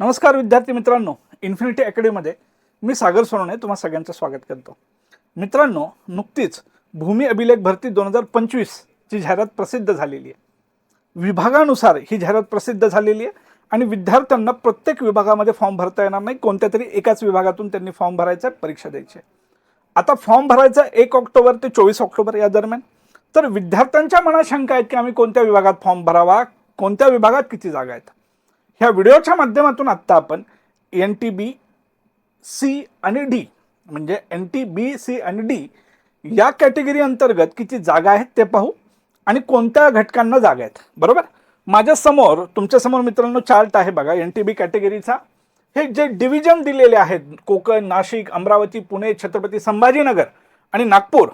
नमस्कार विद्यार्थी मित्रांनो इन्फिनिटी अकॅडमीमध्ये मी सागर सोनवणे तुम्हा सगळ्यांचं स्वागत करतो. मित्रांनो नुकतीच भूमी अभिलेख भरती दोन हजार पंचवीसची जाहिरात प्रसिद्ध झालेली आहे. विभागानुसार ही जाहिरात प्रसिद्ध झालेली आहे आणि विद्यार्थ्यांना प्रत्येक विभागामध्ये फॉर्म भरता येणार नाही कोणत्या तरी एकाच विभागातून त्यांनी फॉर्म भरायचा आहे, परीक्षा द्यायची आहे. आता फॉर्म भरायचा एक ऑक्टोबर ते चोवीस ऑक्टोबर या दरम्यान. तर विद्यार्थ्यांच्या मनात शंका आहेत की आम्ही कोणत्या विभागात फॉर्म भरावा कोणत्या विभागात किती जागा आहेत? ह्या व्हिडिओच्या माध्यमातून आत्ता आपण एन टी बी सी आणि डी म्हणजे एन टी बी सी आणि डी या कॅटेगरी अंतर्गत किती जागा आहेत ते पाहू आणि कोणत्या घटकांना जागा आहेत. बरोबर? माझ्यासमोर तुमच्यासमोर मित्रांनो चार्ट आहे बघा एन टी बी कॅटेगरीचा हे जे डिव्हिजन दिलेले आहेत कोकण नाशिक अमरावती पुणे छत्रपती संभाजीनगर आणि नागपूर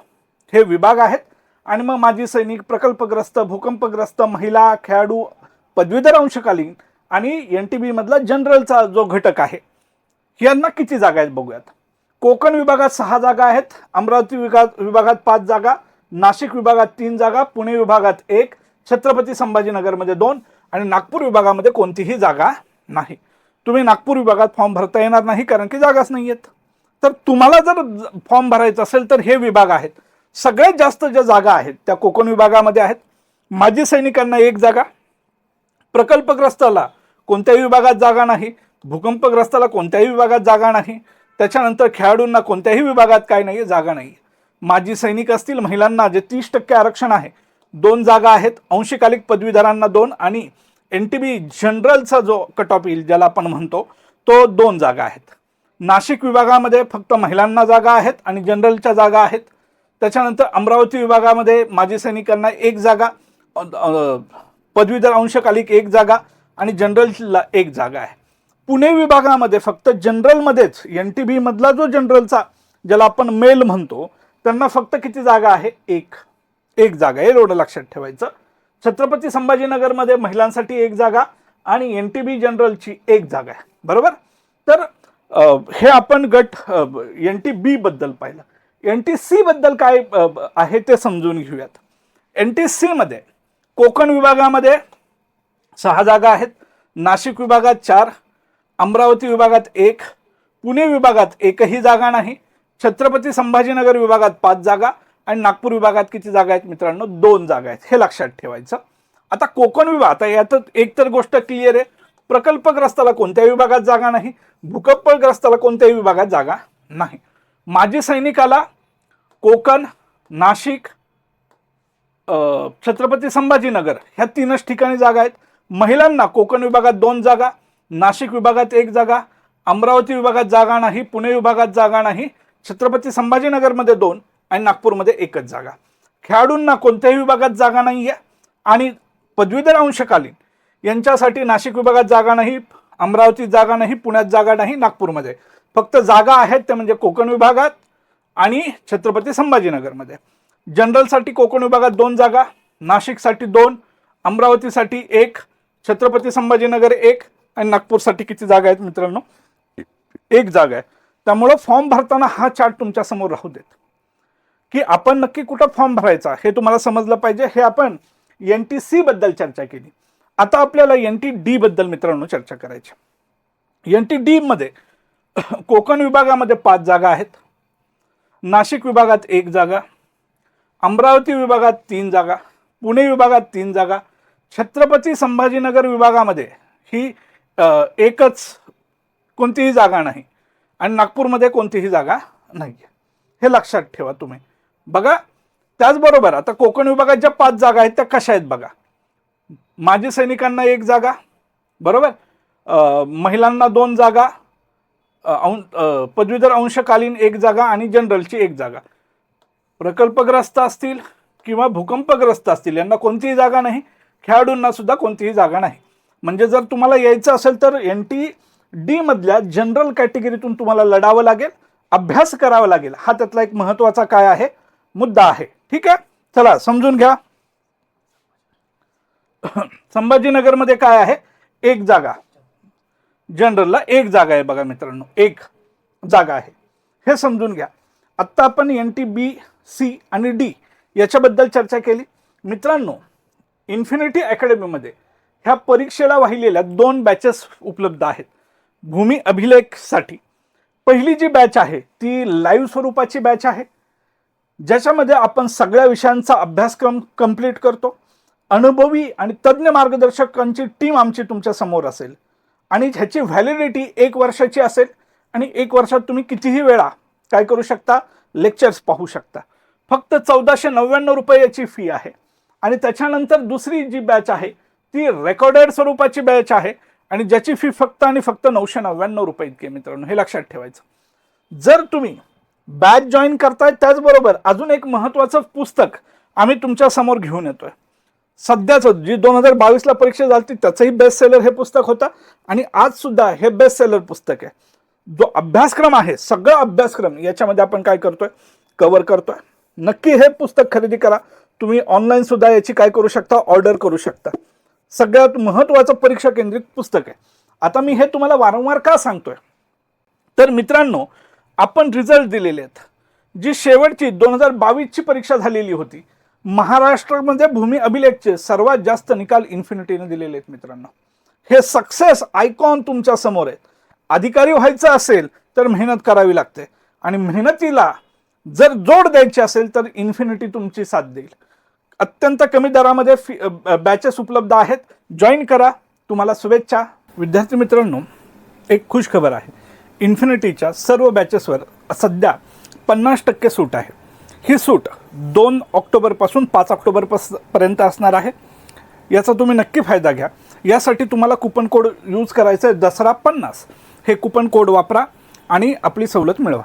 हे विभाग आहेत. आणि मग माजी सैनिक प्रकल्पग्रस्त भूकंपग्रस्त महिला खेळाडू पदवीधर अंशकालीन आणि एन टी बीमधला जनरलचा जो घटक आहे यांना किती जागा आहेत बघूयात. कोकण विभागात सहा जागा आहेत अमरावती विभागात विभागात पाच जागा नाशिक विभागात तीन जागा पुणे विभागात एक छत्रपती संभाजीनगरमध्ये दोन आणि नागपूर विभागामध्ये कोणतीही जागा नाही. तुम्ही नागपूर विभागात फॉर्म भरता येणार नाही कारण की जागाच नाही आहेत. तर तुम्हाला जर फॉर्म भरायचा असेल तर हे विभाग आहेत. सगळ्यात जास्त ज्या जागा आहेत त्या कोकण विभागामध्ये आहेत. माजी सैनिकांना एक जागा प्रकल्पग्रस्ताला कोणत्याही विभागात जागा नाही भूकंपग्रस्ताला कोणत्याही विभागात जागा नाही त्याच्यानंतर खेळाडूंना कोणत्याही विभागात काय नाही जागा नाही. माजी सैनिक असतील महिलांना जे तीस टक्के आरक्षण आहे दोन जागा आहेत अंशकालिक पदवीधरांना दोन आणि एन टी बी जनरलचा जो कट ऑफ येईल ज्याला आपण म्हणतो तो दोन जागा आहेत. नाशिक विभागामध्ये फक्त महिलांना जागा आहेत आणि जनरलच्या जागा आहेत. त्याच्यानंतर अमरावती विभागामध्ये माजी सैनिकांना एक जागा पदवीधर अंशकालिक एक जागा आणि जनरलला एक जागा आहे. पुणे विभागामध्ये फक्त जनरलमध्येच एन टी बीमधला जो जनरलचा ज्याला आपण मेल म्हणतो त्यांना फक्त किती जागा आहे? एक. एक जागा आहे एवढं लक्षात ठेवायचं. छत्रपती संभाजीनगरमध्ये महिलांसाठी एक जागा आणि एन टी बी जनरलची एक जागा आहे. बरोबर? तर हे आपण गट एन टी बीबद्दल पाहिलं. एन टी सी बद्दल काय आहे ते समजून घेऊयात. एन टी सीमध्ये कोकण विभागामध्ये सहा जागा आहेत. नाशिक विभागात चार अमरावती विभागात एक पुणे विभागात एकही जागा नाही. छत्रपती संभाजीनगर विभागात पाच जागा आणि नागपूर विभागात किती जागा आहेत मित्रांनो? दोन जागा आहेत. हे लक्षात ठेवायचं. आता कोकण विभाग आता यात एक तर गोष्ट क्लिअर आहे. प्रकल्पग्रस्ताला कोणत्याही विभागात जागा नाही. भूकंपग्रस्ताला कोणत्याही विभागात जागा नाही. माजी सैनिकाला कोकण नाशिक छत्रपती संभाजीनगर ह्या तीनच ठिकाणी जागा आहेत. महिलांना कोकण विभागात दोन जागा नाशिक विभागात एक जागा अमरावती विभागात जागा नाही पुणे विभागात जागा नाही छत्रपती संभाजीनगरमध्ये दोन आणि नागपूरमध्ये एकच जागा. खेळाडूंना कोणत्याही विभागात जागा नाही आहे आणि पदवीधर अंशकालीन यांच्यासाठी नाशिक विभागात जागा नाही अमरावतीत जागा नाही पुण्यात जागा नाही नागपूरमध्ये. फक्त जागा आहेत त्या म्हणजे कोकण विभागात आणि छत्रपती संभाजीनगरमध्ये. जनरलसाठी कोकण विभागात दोन जागा नाशिकसाठी दोन अमरावतीसाठी एक छत्रपती संभाजीनगर एक आणि नागपूरसाठी किती जागा आहेत मित्रांनो? एक जागा आहे. त्यामुळं फॉर्म भरताना हा चार्ट तुमच्यासमोर राहू देत. की आपण नक्की कुठं फॉर्म भरायचा हे तुम्हाला समजलं पाहिजे हे आपण एन टी सी बद्दल चर्चा केली. आता आपल्याला एन टी डी बद्दल मित्रांनो चर्चा करायची. एन टी डी मध्ये कोकण विभागामध्ये पाच जागा आहेत. नाशिक विभागात एक जागा. अमरावती विभागात तीन जागा. पुणे विभागात तीन जागा. छत्रपती संभाजीनगर विभागामध्ये ही एकच कोणतीही जागा नाही आणि नागपूरमध्ये कोणतीही जागा नाही. हे लक्षात ठेवा तुम्ही. बघा त्याचबरोबर आता कोकण विभागात ज्या पाच जागा आहेत त्या कशा आहेत बघा? माजी सैनिकांना एक जागा बरोबर? महिलांना दोन जागा औं पदवीधर अंशकालीन एक जागा आणि जनरलची एक जागा. प्रकल्पग्रस्त असतील किंवा भूकंपग्रस्त असतील यांना कोणतीही जागा नाही. खेळाडूंना सुद्धा कोणतीही जागा नाही. म्हणजे जर तुम्हाला यायचं असेल तर एन टी डी मधल्या जनरल कॅटेगरीतून तुम्हाला लढावं लागेल अभ्यास करावा लागेल. हा त्यातला एक महत्त्वाचा काय आहे? मुद्दा आहे. ठीक आहे? चला समजून घ्या. संभाजीनगरमध्ये काय आहे? एक जागा. जनरलला एक जागा आहे बघा मित्रांनो. एक जागा आहे. हे समजून घ्या. आत्ता आपण एन टी बी सी आणि डी याच्याबद्दल चर्चा केली. मित्रांनो इन्फिनिटी अकॅडमीमध्ये ह्या परीक्षेला वाहिलेल्या दोन बॅचेस उपलब्ध आहेत. भूमी अभिलेखसाठी. पहिली जी बॅच आहे ती लाईव्ह स्वरूपाची बॅच आहे. ज्याच्यामध्ये आपण सगळ्या विषयांचा अभ्यासक्रम कंप्लीट करतो. अनुभवी आणि तज्ज्ञ मार्गदर्शकांची टीम आमची तुमच्यासमोर असेल. आणि ह्याची व्हॅलिडिटी एक वर्षाची असेल आणि एक वर्षात तुम्ही कितीही वेळा काय करू शकता? लेक्चर्स पाहू शकता. फक्त चौदाशे नव्याण्णव रुपये याची फी आहे. आणि त्याच्यानंतर दुसरी जी बॅच आहे ती रेकॉर्डेड स्वरूपाची बॅच आहे. आणि ज्याची फी फक्त आणि फक्त नऊशे नव्याण्णव रुपये इतकी आहे मित्रांनो. हे लक्षात ठेवायचं. जर तुम्ही बॅच जॉईन करताय त्याचबरोबर अजून एक महत्त्वाचं पुस्तक आम्ही तुमच्यासमोर घेऊन येतोय. सध्याचं जी दोन हजार बावीसला परीक्षा झाली त्याचंही बेस्ट सेलर हे पुस्तक होतं. आणि आज सुद्धा हे बेस्ट सेलर पुस्तक आहे. जो अभ्यासक्रम आहे सगळं अभ्यासक्रम याच्यामध्ये आपण काय करतोय? कव्हर करतोय. नक्की हे पुस्तक खरेदी करा. तुम्ही ऑनलाईन सुद्धा याची काय करू शकता? ऑर्डर करू शकता. सगळ्यात महत्त्वाचं परीक्षा केंद्रित पुस्तक आहे. आता मी हे तुम्हाला वारंवार का सांगतोय? तर मित्रांनो आपण रिझल्ट दिलेले आहेत. जी शेवटची दोन हजार बावीसची परीक्षा झालेली होती. महाराष्ट्रामध्ये भूमी अभिलेखचे सर्वात जास्त निकाल इन्फिनिटीने दिलेले आहेत मित्रांनो. हे सक्सेस आयकॉन तुमच्यासमोर आहेत. अधिकारी व्हायचं असेल तर मेहनत करावी लागते. आणि मेहनतीला जर जोड द्यायची असेल तर इन्फिनिटी तुमची साथ देईल. अत्यंत कमी दरामध्ये फी बॅचेस उपलब्ध आहेत. जॉईन करा. तुम्हाला शुभेच्छा. विद्यार्थी मित्रांनो एक खुश खबर आहे. इन्फिनिटीच्या सर्व बॅचेसवर सध्या पन्नास टक्के सूट आहे. ही सूट दोन ऑक्टोबरपासून पाच ऑक्टोबरपास पर्यंत असणार आहे. याचा तुम्ही नक्की फायदा घ्या. यासाठी तुम्हाला कुपन कोड यूज करायचं आहे दसरा पन्नास. हे कुपन कोड वापरा आणि आपली सवलत मिळवा.